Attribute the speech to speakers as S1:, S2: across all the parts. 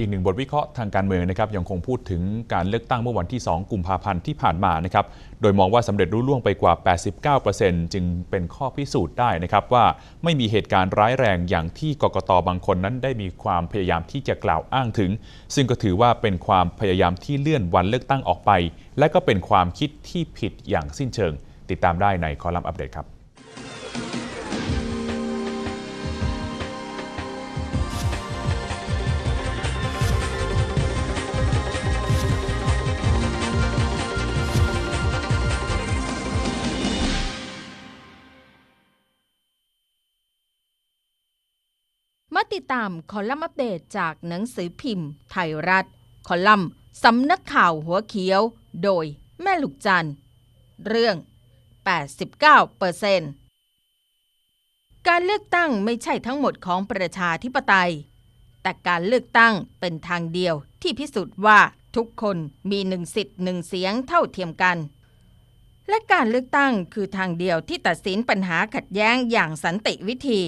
S1: อีกหนึ่งบทวิเคราะห์ทางการเมืองนะครับยังคงพูดถึงการเลือกตั้งเมื่อวันที่ 2 กุมภาพันธ์ที่ผ่านมานะครับโดยมองว่าสำเร็จรุ่ล่วงไปกว่า 89%จึงเป็นข้อพิสูจน์ได้นะครับว่าไม่มีเหตุการณ์ร้ายแรงอย่างที่กกตบางคนนั้นได้มีความพยายามที่จะกล่าวอ้างถึง ซึ่งก็ถือว่าเป็นความพยายามที่เลื่อนวันเลือกตั้งออกไป และก็เป็นความคิดที่ผิดอย่างสิ้นเชิง ติดตามได้ในคอลัมน์อัปเดตครับ
S2: มาติดตามคอลัมน์อัปเดตจากหนังสือพิมพ์ ไทยรัฐ คอลัมน์สำนักข่าวหัวเขียว โดยแม่ลูกจันเรื่อง 89เปอร์เซนการเลือกตั้งไม่ใช่ทั้งหมดของประชาธิปไตย แต่การเลือกตั้งเป็นทางเดียวที่พิสูจน์ว่าทุกคนมีหนึ่งสิทธิ์หนึ่งเสียงเท่าเทียมกัน และการเลือกตั้งคือทางเดียวที่ตัดสินปัญหาขัดแย้งอย่างสันติวิธี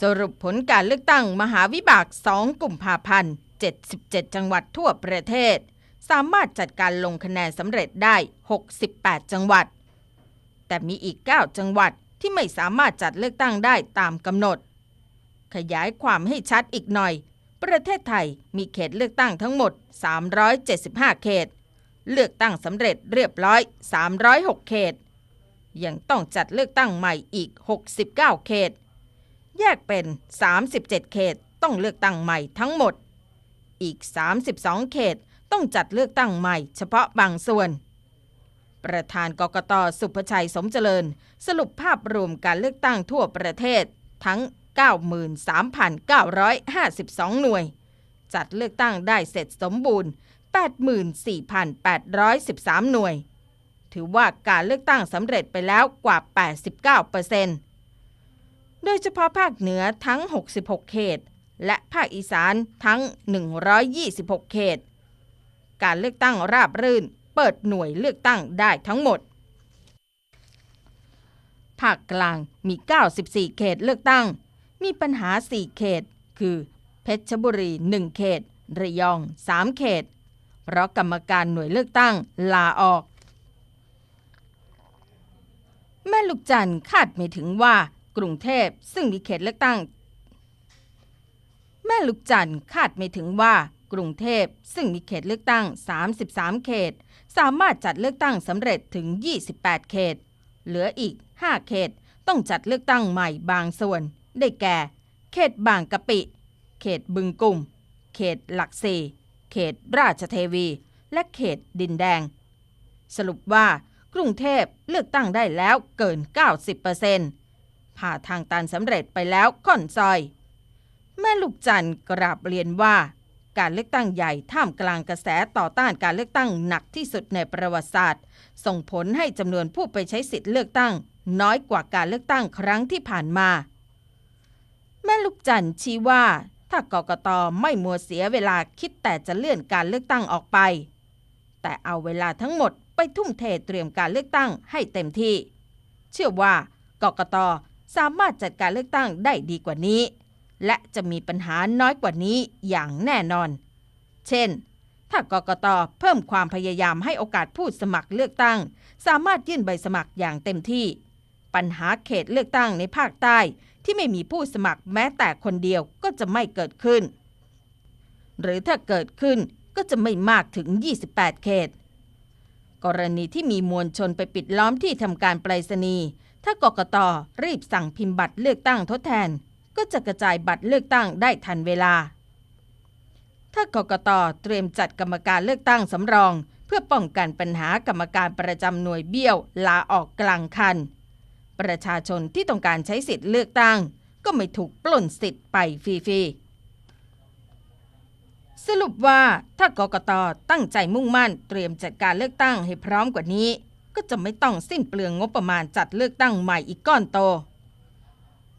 S2: สรุปผลการเลือกตั้งมหาวิบาก 2 กลุ่มภาพันธ์ 77 จังหวัดทั่วประเทศ สามารถจัดการลงคะแนนสำเร็จได้ 68 จังหวัด แต่มีอีก 9 จังหวัดที่ไม่สามารถจัดเลือกตั้งได้ตามกำหนด ขยายความให้ชัดอีกหน่อย ประเทศไทยมีเขตเลือกตั้งทั้งหมด 375 เขต เลือกตั้งสำเร็จเรียบร้อย 306 เขต ยังต้องจัดเลือกตั้งใหม่อีก 69 เขต แยกเป็น 37 เขตต้องเลือกตั้งใหม่ทั้งหมด อีก 32 เขตต้องจัดเลือกตั้งใหม่เฉพาะบางส่วน ประธานกกตสุภชัยสมเจริญ สรุปภาพรวมการเลือกตั้งทั่วประเทศทั้ง 93,952 หน่วย จัดเลือกตั้งได้เสร็จสมบูรณ์ 84,813 หน่วย ถือว่าการเลือกตั้งสำเร็จไปแล้วกว่า 89% โดยเฉพาะภาคเหนือทั้ง 66 เขต และภาคอีสานทั้ง 126 เขต การเลือกตั้งราบรื่น เปิดหน่วยเลือกตั้งได้ทั้งหมด ภาคกลางมี 94 เขตเลือกตั้ง มีปัญหา 4 เขต คือเพชรบุรี 1 เขต ระยอง 3 เขต เพราะกรรมการหน่วยเลือกตั้งลาออก แม่ลูกจันทร์คาดไม่ถึงว่า กรุงเทพซึ่งมีเขตเลือกตั้ง แม่ลูกจันทร์คาดไม่ถึงว่ากรุงเทพซึ่งมีเขตเลือกตั้ง 33 เขต สามารถจัดเลือกตั้งสำเร็จถึง 28 เขต เหลืออีก 5 เขตต้องจัดเลือกตั้งใหม่บางส่วน ได้แก่ เขตบางกะปิ เขตบึงกุ่ม เขตหลักสี่เขตราชเทวี และเขตดินแดง สรุปว่ากรุงเทพเลือกตั้งได้แล้วเกิน 90% ผ่าทางตันสำเร็จไปแล้วค่อนซอย แม่ลูกจันทร์กราบเรียนว่า การเลือกตั้งใหญ่ท่ามกลางกระแสต่อต้านการเลือกตั้งหนักที่สุดในประวัติศาสตร์ ส่งผลให้จำนวนผู้ไปใช้สิทธิ์เลือกตั้ง น้อยกว่าการเลือกตั้งครั้งที่ผ่านมา แม่ลูกจันทร์ชี้ว่า ถ้ากกตไม่มัวเสียเวลาคิดแต่จะเลื่อนการเลือกตั้งออกไป แต่เอาเวลาทั้งหมดไปทุ่มเทเตรียมการเลือกตั้งให้เต็มที่ เชื่อว่ากกต สามารถจัดการเลือกตั้งได้ดีกว่านี้ และจะมีปัญหาน้อยกว่านี้อย่างแน่นอน เช่น ถ้ากกตเพิ่มความพยายามให้โอกาสผู้สมัครเลือกตั้ง สามารถยื่นใบสมัครอย่างเต็มที่ ปัญหาเขตเลือกตั้งในภาคใต้ที่ไม่มีผู้สมัครแม้แต่คนเดียวก็จะไม่เกิดขึ้น หรือถ้าเกิดขึ้นก็จะไม่มากถึง 28 เขต กรณีที่มีมวลชนไปปิดล้อมที่ทำการไปรษณีย์ ถ้ากกตรีบสั่งพิมพ์บัตรเลือกตั้งทดแทน ก็จะกระจายบัตรเลือกตั้งได้ทันเวลา ถ้ากกตเตรียมจัดกรรมการเลือกตั้งสำรอง เพื่อป้องกันปัญหากรรมการประจำหน่วยเบี้ยวลาออกกลางคัน ประชาชนที่ต้องการใช้สิทธิ์เลือกตั้ง ก็ไม่ถูกปล้นสิทธิ์ไปฟรีๆสรุปว่าถ้ากกตตั้งใจมุ่งมั่นเตรียมจัดการเลือกตั้งให้พร้อมกว่านี้ ก็จะไม่ต้องสิ้นเปลืองงบประมาณจัดเลือกตั้งใหม่อีกก้อนโต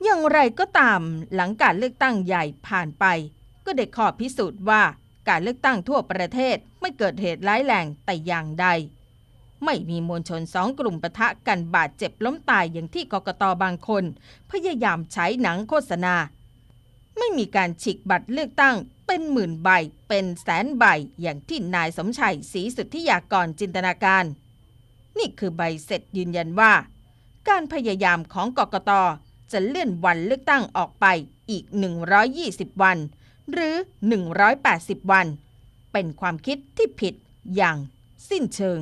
S2: อย่างไรก็ตามหลังการเลือกตั้งใหญ่ผ่านไป ก็ได้ข้อพิสูจน์ว่าการเลือกตั้งทั่วประเทศไม่เกิดเหตุร้ายแรงแต่อย่างใด ไม่มีมวลชนสองกลุ่มปะทะกันบาดเจ็บล้มตายอย่างที่กกตบางคน พยายามใช้หนังโฆษณา ไม่มีการฉีกบัตรเลือกตั้งเป็นหมื่นใบเป็นแสนใบอย่างที่นายสมชัยศรีสุทธิยากรจินตนาการ นี่คือใบเสร็จยืนยันว่า การพยายามของกกตจะเลื่อนวันเลือกตั้งออกไปอีก 120 วัน หรือ 180 วัน เป็นความคิดที่ผิดอย่างสิ้นเชิง